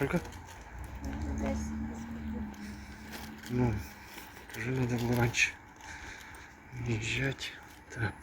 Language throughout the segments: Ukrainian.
Сколько? Ну, уже надо было раньше въезжать. Так.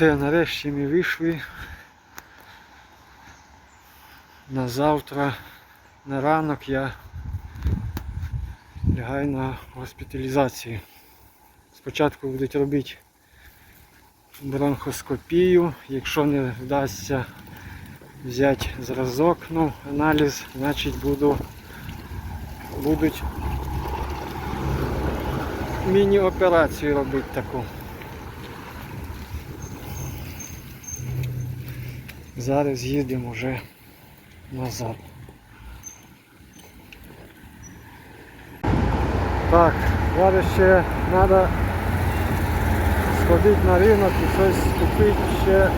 Все, нарешті ми вийшли. На завтра, на ранок я лягаю на госпіталізацію. Спочатку будуть робити бронхоскопію, якщо не вдасться взяти зразок, ну, аналіз, значить буду, будуть міні-операцію робити таку. Зараз їдемо вже назад. Так, зараз ще треба сходити на ринок і щось купити ще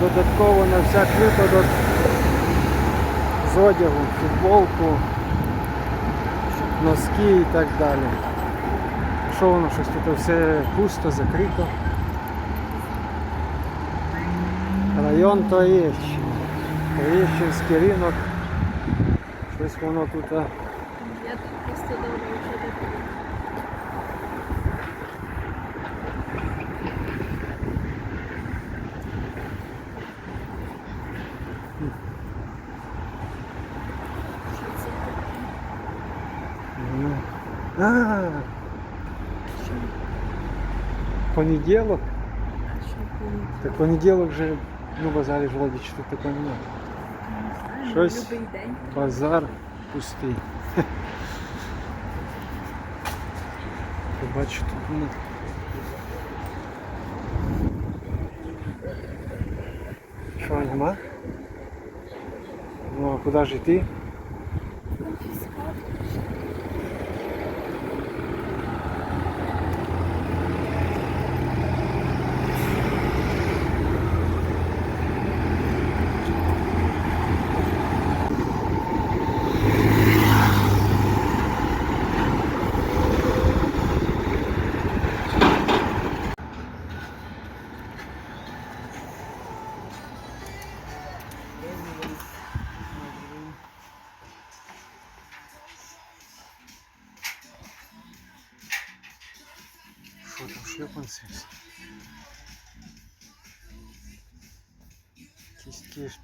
додатково на всяк випадок з одягу, футболку, носки і так далі. Що воно щось тут все пусто, закрито. Район Троєщина. Троєщинський ринок. Щось воно тут А, Що? понеділок. А що було? Так понеділок же, ну базарі ж вроді що такого немає. Не знаю, Щось. Любий день. Базар пустий. Побачу тут ну. Що нема? Ну а куди ж йти? Що там шлепанці? Якісь такі ж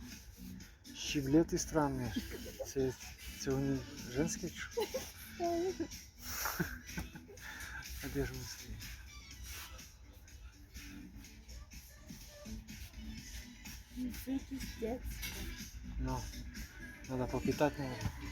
щіблети странні. Це, це вони женські чи? що? А де ж вони стоять? Це якийсь детство. Ну, надо попитать, наверное.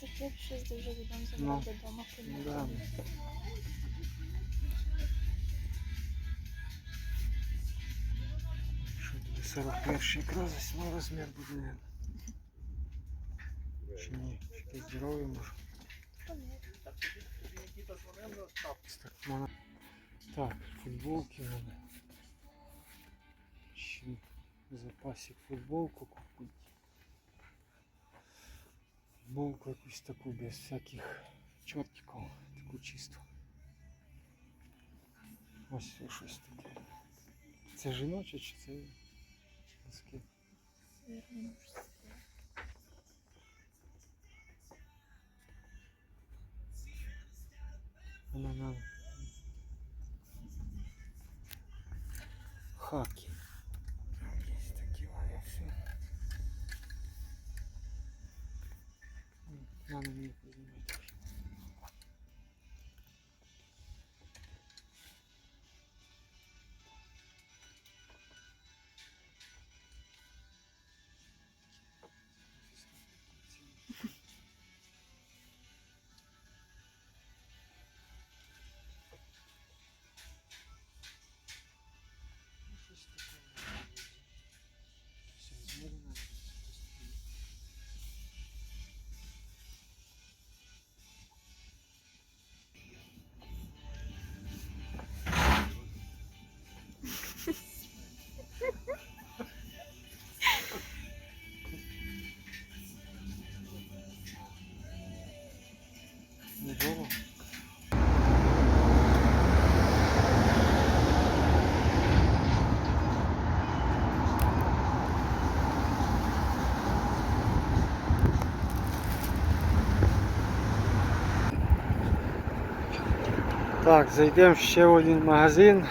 Таке б щось дуже відомо Ну, забрав додому. Ну Да. Що буде 41 якраз ось мій розмір буде. наверно. Чи ні? Чи якийсь здоровий може? Ось Так, можна. Так, футболки надо. Ще в запасі футболку купити. Футболку якусь таку без всяких чортиків, таку чисту. Ось щось таке. Це жіноче чи це женське. Сирне мужське. Вона нам. Хаки. ನಾನು Так, зайдемо ще в один магазин.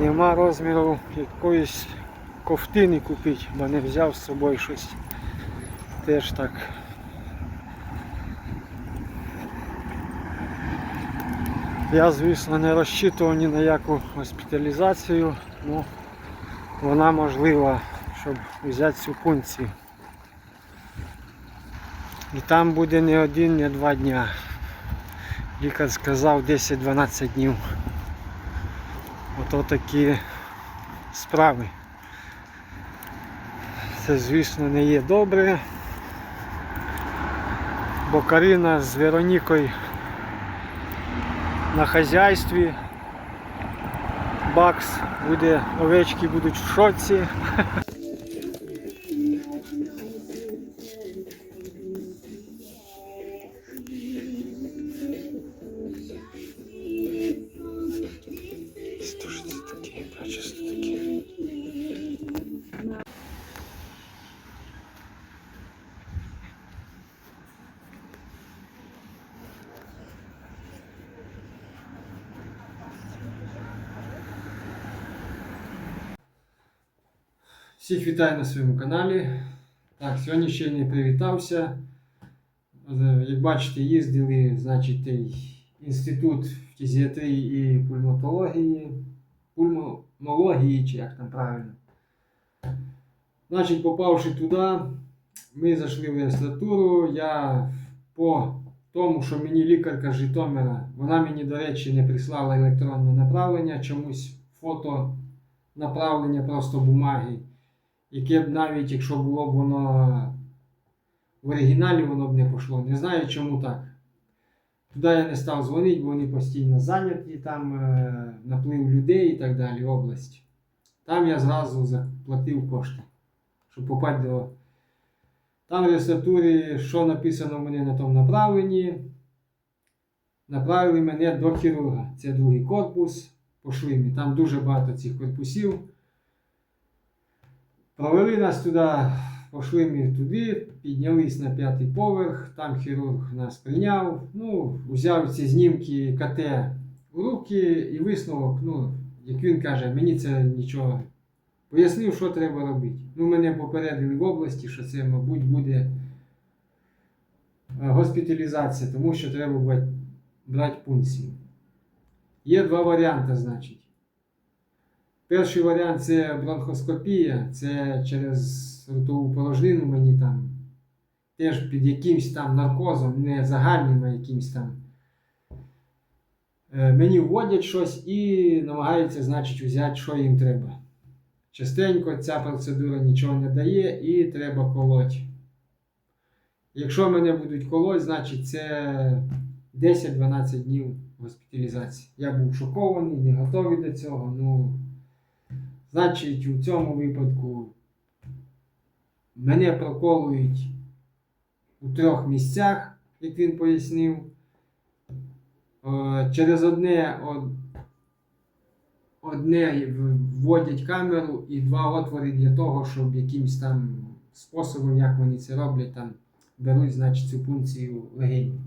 Нема розміру якоїсь ковтини купити, бо не взяв з собою щось. Теж так. Я, звісно, не розчитував ні на яку госпіталізацію, але вона можлива, щоб взяти цю пункцію. І там буде не один, не два дня. Лікар сказав 10-12 днів. Ото такі справи. Це, звісно, не є добре. Бо Карина з Веронікою на хазяйстві. Бакс буде, овечки будуть в шоці. Бачиш, таке? Всіх вітаю на своєму каналі. Так, сьогодні ще не привітався. Е, Як бачите, їздили, значить, інститут фтизіатрії і пульмотології, пульмонології, чи як там правильно. Значить, попавши туди, ми зайшли в реєстратуру. Я по тому, що мені лікарка Житомира, вона мені, до речі, не прислала електронне направлення, чомусь фото направлення просто бумаги, яке б навіть якщо було б воно в оригіналі, воно б не пішло. Не знаю, чому так. Туди я не став дзвонити, бо вони постійно зайняті, там е, наплив людей і так далі, область. Там я зразу заплатив кошти, щоб попасть до. Там в реєстратурі, що написано в мене на тому направленні. Направили мене до хірурга. Це другий корпус по шлимі. Там дуже багато цих корпусів. Провели нас туди, пішли ми туди, піднялись на п'ятий поверх, там хірург нас прийняв, ну, взяв ці знімки КТ у руки і висновок, ну, як він каже, мені це нічого. Пояснив, що треба робити. Ну, мене попередили в області, що це, мабуть, буде е, госпіталізація, тому що треба брати, брати пункцію. Є два варіанти, значить. Перший варіант це бронхоскопія, це через ротову порожнину мені там теж під якимсь там наркозом, не загальним, а якимсь там. Е, Мені вводять щось і намагаються, значить, взяти, що їм треба. Частенько ця процедура нічого не дає і треба колоть. Якщо мене будуть колоть, значить це 10-12 днів госпіталізації. Я був шокований, не готовий до цього. Ну, значить, у цьому випадку мене проколують у трьох місцях, як він пояснив. Е, Через одне одне вводять камеру і два отвори для того, щоб якимсь там способом, як вони це роблять, там беруть, значить, цю пункцію легенів.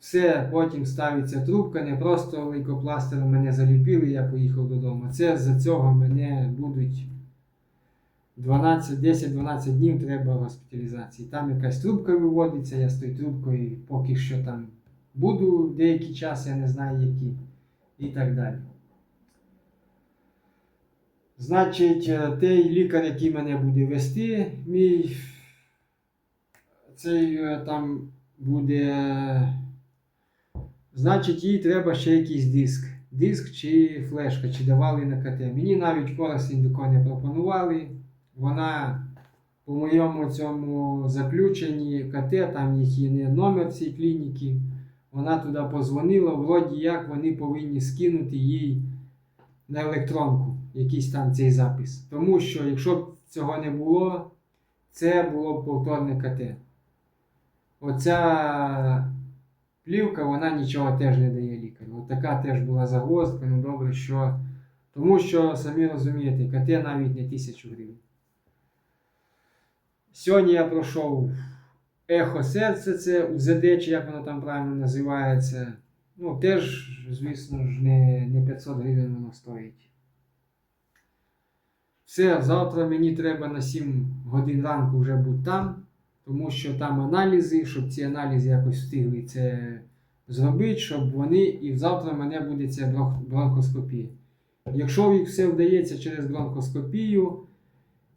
Все, потім ставиться трубка, не просто лейкопластером мене заліпили, я поїхав додому. Це за цього мене будуть 12, 10-12 днів треба госпіталізації. Там якась трубка виводиться, я з тою трубкою поки що там буду деякий час, я не знаю які. І так далі. Значить, е, той лікар, який мене буде вести, мій цей е, там буде. Значить, їй треба ще якийсь диск. Диск чи флешка, чи давали на КТ. Мені навіть такого не пропонували. Вона по моєму цьому заключенні КТ, там їх є номер цієї клініки. Вона туди позвонила, вроді як вони повинні скинути їй на електронку якийсь там цей запис. Тому що якщо б цього не було, це було б повторне КТ. Оця плівка, вона нічого теж не дає лікарю. От така теж була загвоздка, ну добре, що. Тому що, самі розумієте, КТ навіть не тисячу гривень. Сьогодні я пройшов ехо серця, це УЗД, чи як воно там правильно називається. Ну, теж, звісно ж, не, не 500 гривень воно стоїть. Все, завтра мені треба на 7 годин ранку вже бути там, тому що там аналізи, щоб ці аналізи якось встигли це зробити, щоб вони і завтра мене буде ця бронх- бронхоскопія. Якщо їх все вдається через бронхоскопію,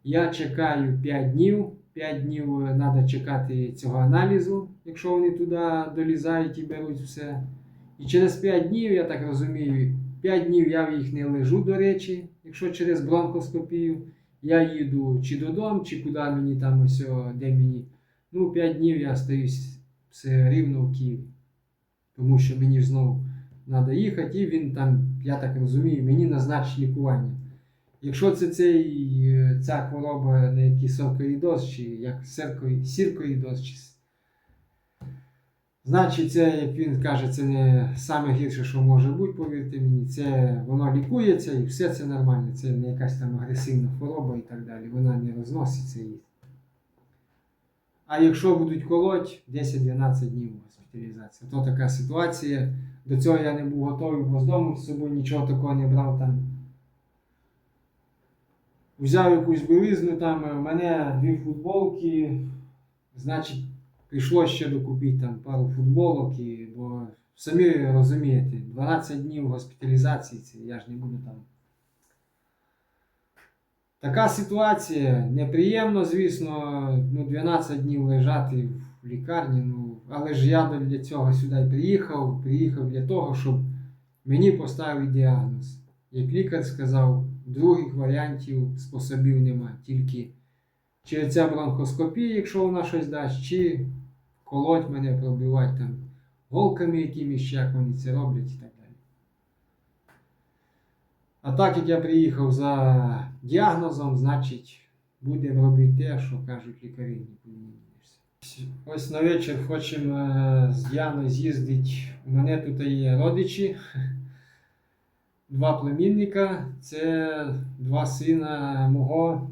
я чекаю 5 днів. 5 днів треба чекати цього аналізу, якщо вони туди долізають і беруть все. І через 5 днів, я так розумію, 5 днів я в їх не лежу, до речі, якщо через бронхоскопію. Я їду чи додому, чи куди мені там ось, де мені. Ну, 5 днів я остаюсь все рівно в Києві. Тому що мені знову треба їхати, і він там, я так розумію, мені назначить лікування. Якщо це цей, ця хвороба, на який соркоїдоз, чи як сірко- сіркоїдоз, чи значить, це, як він каже, це не саме гірше, що може бути, повірте мені. Це воно лікується і все це нормально. Це не якась там агресивна хвороба і так далі. Вона не розноситься. І... А якщо будуть колоть, 10-12 днів госпіталізація. То така ситуація. До цього я не був готовий, бо з дому з собою нічого такого не брав там. Взяв якусь білизну там, у мене дві футболки, значить, прийшлося ще докупити там пару футболок, і, бо самі розумієте, 12 днів госпіталізації, це я ж не буду там. Така ситуація неприємно, звісно, ну 12 днів лежати в лікарні, ну, але ж я для цього сюди приїхав, приїхав для того, щоб мені поставили діагноз. Як лікар сказав, других варіантів способів нема. Тільки чи ця бронхоскопія, якщо вона щось дасть, чи колоть мене, пробивати там голками якимись, як вони це роблять і так далі. А так як я приїхав за діагнозом, значить будемо робити те, що кажуть лікарі, не. Ось на вечір хочемо е, з Діаною з'їздити. У мене тут є родичі два племінника це два сина мого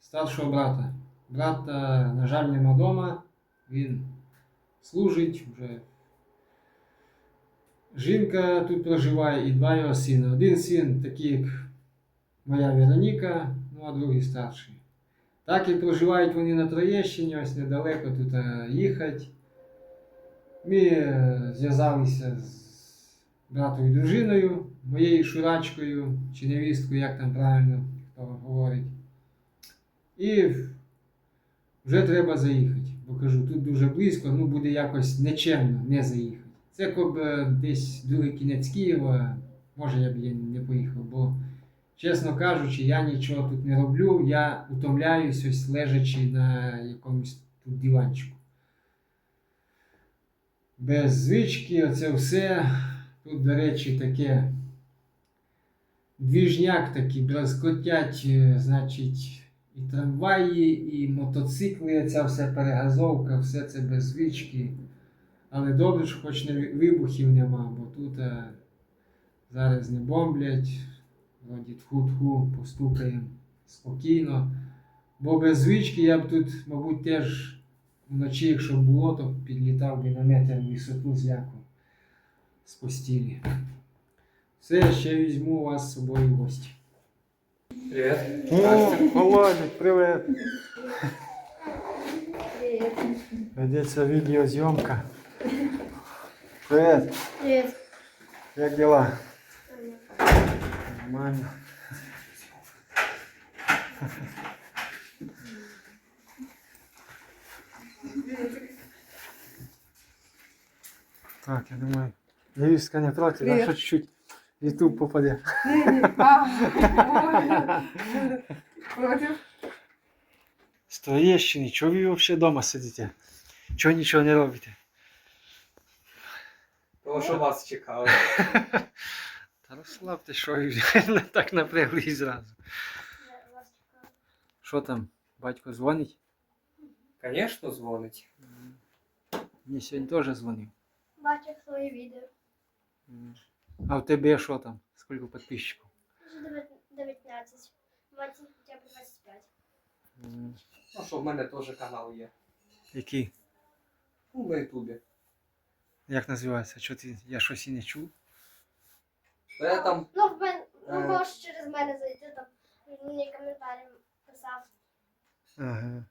старшого брата. Брата, на жаль, нема вдома. Він служить вже. Жінка тут проживає і два його сина. Один син, такий як моя Вероніка, ну а другий старший. Так як проживають вони на Троєщині, ось недалеко тут е, їхати. Ми е, зв'язалися з братовою дружиною, моєю шурачкою чи невісткою, як там правильно хто говорить. І вже треба заїхати. Бо кажу, тут дуже близько, ну буде якось нечемно не заїхати. Це коли десь другий кінець Києва, може я б я не поїхав, бо, чесно кажучи, я нічого тут не роблю, я утомляюсь ось лежачи на якомусь тут диванчику. Без звички, оце все. Тут, до речі, таке двіжняк такий, бразкотять, е, значить, і трамваї, і мотоцикли, ця вся перегазовка, все це без звички. Але добре, що хоч не вибухів нема, бо тут е, зараз не бомблять. тху-тху постукаємо спокійно. Бо без звички я б тут, мабуть, теж вночі, якщо було, то підлітав би на метр висоту зляку з постілі. Все, ще візьму вас з собою в гості. Привет. О, Володя, привет. Привет. Ведеться відеозйомка. Привет, Привет. як дела? Нормально. Так, я думаю, Львівська не проти, да, Привет. YouTube попаде. А, Против? З Троєщини, чого ви взагалі вдома сидите? Чого нічого не робите? Того, що вас чекали. Та розслабте, що ви вже так напрягли зразу. Що там, батько дзвонить? Звісно, дзвонить. Мені сьогодні теж дзвонив. Бачив своє відео. А в тебе що там? Скільки підписчиків? Вже дев'ят- 19. Маті хоча б 25. Ну що, в мене теж канал є. Який? Ну, на Ютубі. Як називається? Що ти? Я щось і не чув. Та я там. Ну, в мен... ну Е. можеш через мене зайти, там він мені коментарі писав. Ага.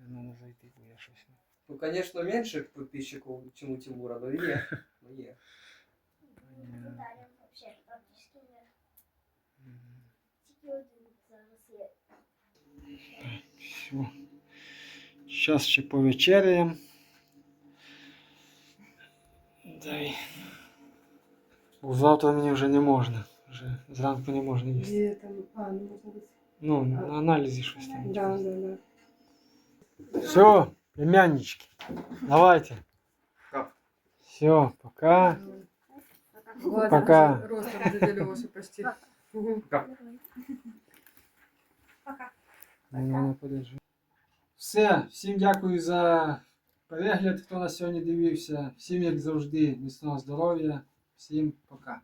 Я надо зайти, бо я щось не. Ну, звісно, менше підписчиків, ніж у Тимура, але є. Ну, є. Коментарів взагалі практично не. Тільки один зараз є. Все. Зараз ще повечеряємо. Дай. Бо завтра мені вже не можна. Вже зранку не можна їсти. Где там? А, ну можно быть. Ну, на аналізі щось там. Да, да, да. Все, племяннички, давайте. Как? Все, пока. Ладно, Пока. уже Ростом дядя Леша почти. Ну, подержи. Все, всім дякую за перегляд, хто нас сьогодні дивився. Всім, як завжди, міцного здоров'я. Всім пока.